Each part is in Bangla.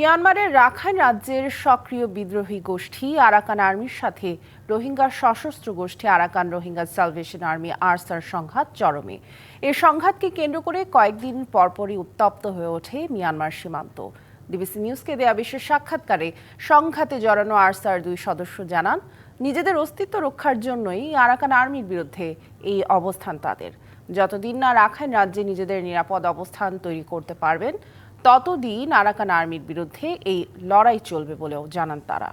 মিয়ানমারের রাখাইন রাজ্যের সক্রিয় বিদ্রোহী গোষ্ঠী আরাকান আর্মির সাথে রোহিঙ্গা সশস্ত্র গোষ্ঠী আরাকান রোহিঙ্গা সালভেশন আর্মি আরসার সংঘাত চরমে। এই সংঘাতকে কেন্দ্র করে কয়েকদিন পরপরই উত্তপ্ত হয়ে ওঠে মিয়ানমার সীমান্ত। ডিবিসি নিউজকে দেয়া বিশেষ সাক্ষাৎকারে সংঘাতে জড়ানো আরসার দুই সদস্য জানান, নিজেদের অস্তিত্ব রক্ষার জন্যই আরাকান আর্মির বিরুদ্ধে এই অবস্থান তাদের। যতদিন না রাখাইন রাজ্যে নিজেদের নিরাপদ অবস্থান তৈরি করতে পারবেন ততদিন আরাকান আর্মির বিরুদ্ধে এই লড়াই চলবে বলেও জানান তারা।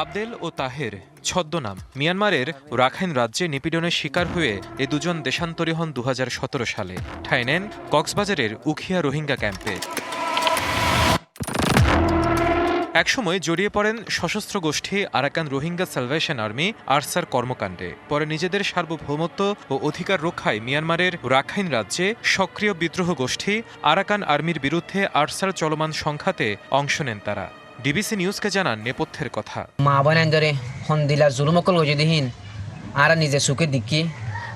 আবদেল ও তাহের, ছদ্মনাম। মিয়ানমারের রাখাইন রাজ্যে নিপীড়নের শিকার হয়ে এ দুজন দেশান্তরী হন দু হাজার সতেরো সালে। ঠাঁই নেন কক্সবাজারের উখিয়া রোহিঙ্গা ক্যাম্পে। একসময় জড়িয়ে পড়েন সশস্ত্র গোষ্ঠী আরাকান রোহিঙ্গা সালভেশন আর্মি আরসার কর্মকাণ্ডে। পরে নিজেদের সার্বভৌমত্ব ও অধিকার রক্ষায় মিয়ানমারের রাখাইন রাজ্যে সক্রিয় বিদ্রোহ গোষ্ঠী আরাকান আর্মির বিরুদ্ধে আরসার চলমান সংঘাতে অংশ নেন তারা। ডিবিসি নিউজকে জানান নেপথ্যের কথা। আর নিজে সুখে দিকি,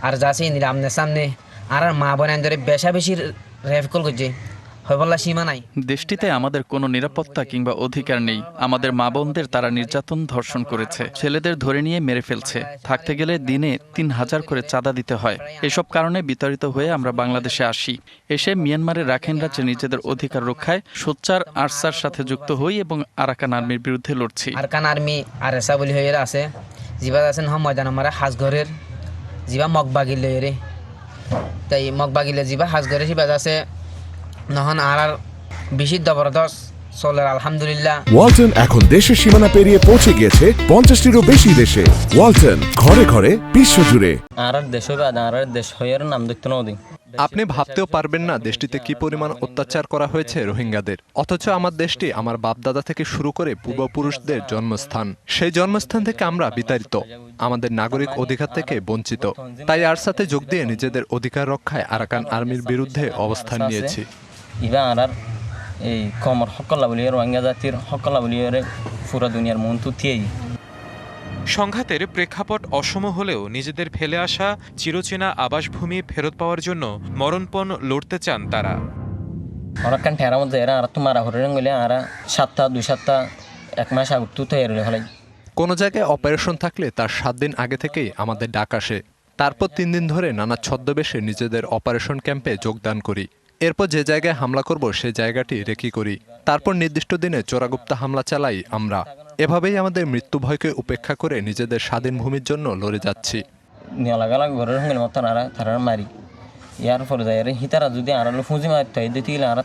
আর যাচ্ছে আমনের সামনে। আর মা বোন ধরে বেশা বেশি রেফকল নাই দেশটিতে আমাদের কোনো নিরাপত্তা কিংবা অধিকার নেই। আমাদের মা বোনদের তারা নির্যাতন ধর্ষণ করেছে। ছেলেদের ধরে নিয়ে মেরে ফেলছে। থাকতে গেলে দিনে তিন হাজার করে চাঁদা দিতে হয়। এসব কারণে বিতাড়িত হয়ে আমরা বাংলাদেশে আসি। এসে মিয়ানমারের রাখাইন রাজ্যে নিজেদের অধিকার রক্ষায় সোচ্চার আরসার সাথে যুক্ত হই এবং আরাকান আর্মির বিরুদ্ধে লড়ছি। আরাকান আর্মি আর এসা বলি হয়ে আছে। যিবা আছে নহয় ময়দান আমার হাজঘরের যিবা মগবাগিল রে তাই মগবাগিলে যিবা হাজঘরে সিবা আছে নহন আর আর বেশি জবরদস্ত চলের আলহামদুলিল্লাহ। ওয়ালটন এখন দেশের সীমানা পেরিয়ে পৌঁছে গিয়েছে পঞ্চাশটিরও বেশি দেশে। ওয়ালটন ঘরে ঘরে বিশ্বজুড়ে আর দেশ হইবে আর আর দেশ হইয়ার নাম দেখতে নদী। আপনি ভাবতেও পারবেন না দেশটিতে কি পরিমাণ অত্যাচার করা হয়েছে রোহিঙ্গাদের। অথচ আমার দেশটি আমার বাপদাদা থেকে শুরু করে পূর্বপুরুষদের জন্মস্থান। সেই জন্মস্থান থেকে আমরা বিতাড়িত। আমাদের নাগরিক অধিকার থেকে বঞ্চিত। তাই আর সাথে যোগ দিয়ে নিজেদের অধিকার রক্ষায় আরাকান আর্মির বিরুদ্ধে অবস্থান নিয়েছি। ইবা আর এই কমর সকলা বলি রোহিঙ্গা জাতির সকলা বলি পুরা দুনিয়ার মন তুতিয়েই। সংঘাতের প্রেক্ষাপট অসম হলেও নিজেদের ফেলে আসা চিরচেনা আবাসভূমি ফেরত পাওয়ার জন্য মরণপণ লড়তে চান তারা। হরকান ঠেরার মধ্যে এরা? আর তো মারা হরে গেলে আর সাতটা দুই সাতটা এক মাস আগ তু তো এরলে হলাই। কোনো জায়গায় অপারেশন থাকলে তার সাত দিন আগে থেকেই আমাদের ডাক আসে। তারপর তিন দিন ধরে নানা ছদ্মবেশে নিজেদের অপারেশন ক্যাম্পে যোগদান করি। এরপর যে জায়গায় হামলা করব সে জায়গাটি রেকি করি। তারপর নির্দিষ্ট দিনে চোরাগুপ্তা হামলা চালাই আমরা। এভাবেই আমাদের মৃত্যু ভয়কে উপেক্ষা করে নিজেদের স্বাধীন ভূমির জন্য লড়ে যাচ্ছি। ঘরের সঙ্গে আর মারি। ইয়ার পরে যায় হিতারা যদি আর ফুঁজি মারতে হয় দিতে গেলে আর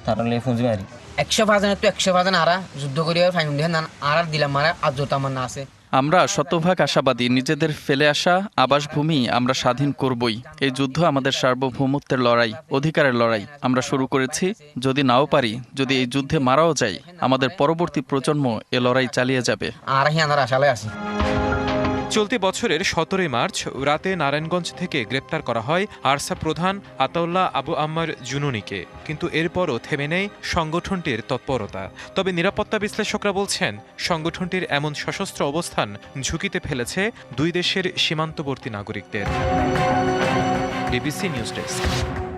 ফুঁজি মারি। একশো পার্সেন্ট তো একশো পার্সেন্ট আরা যুদ্ধ করিয়া ফাইন দিয়ে আর দিলাম মারা আর জোতা আমার না আছে। আমরা শতভাগ আশাবাদী, নিজেদের ফেলে আসা আবাসভূমি আমরা স্বাধীন করবই। এই যুদ্ধ আমাদের সার্বভৌমত্বের লড়াই, অধিকারের লড়াই। আমরা শুরু করেছি, যদি নাও পারি, যদি এই যুদ্ধে মারাও যাই, আমাদের পরবর্তী প্রজন্ম এ লড়াই চালিয়ে যাবে। আর আসি আশালে আছি চলতি বছরের সতেরোই মার্চ রাতে নারায়ণগঞ্জ থেকে গ্রেপ্তার করা হয় আরসা প্রধান আতাউল্লাহ আবু আম্মার জুনুনিকে। কিন্তু এরপরও থেমে নেই সংগঠনটির তৎপরতা। তবে নিরাপত্তা বিশ্লেষকরা বলছেন, সংগঠনটির এমন সশস্ত্র অবস্থান ঝুঁকিতে ফেলেছে দুই দেশের সীমান্তবর্তী নাগরিকদের। BBC news desk.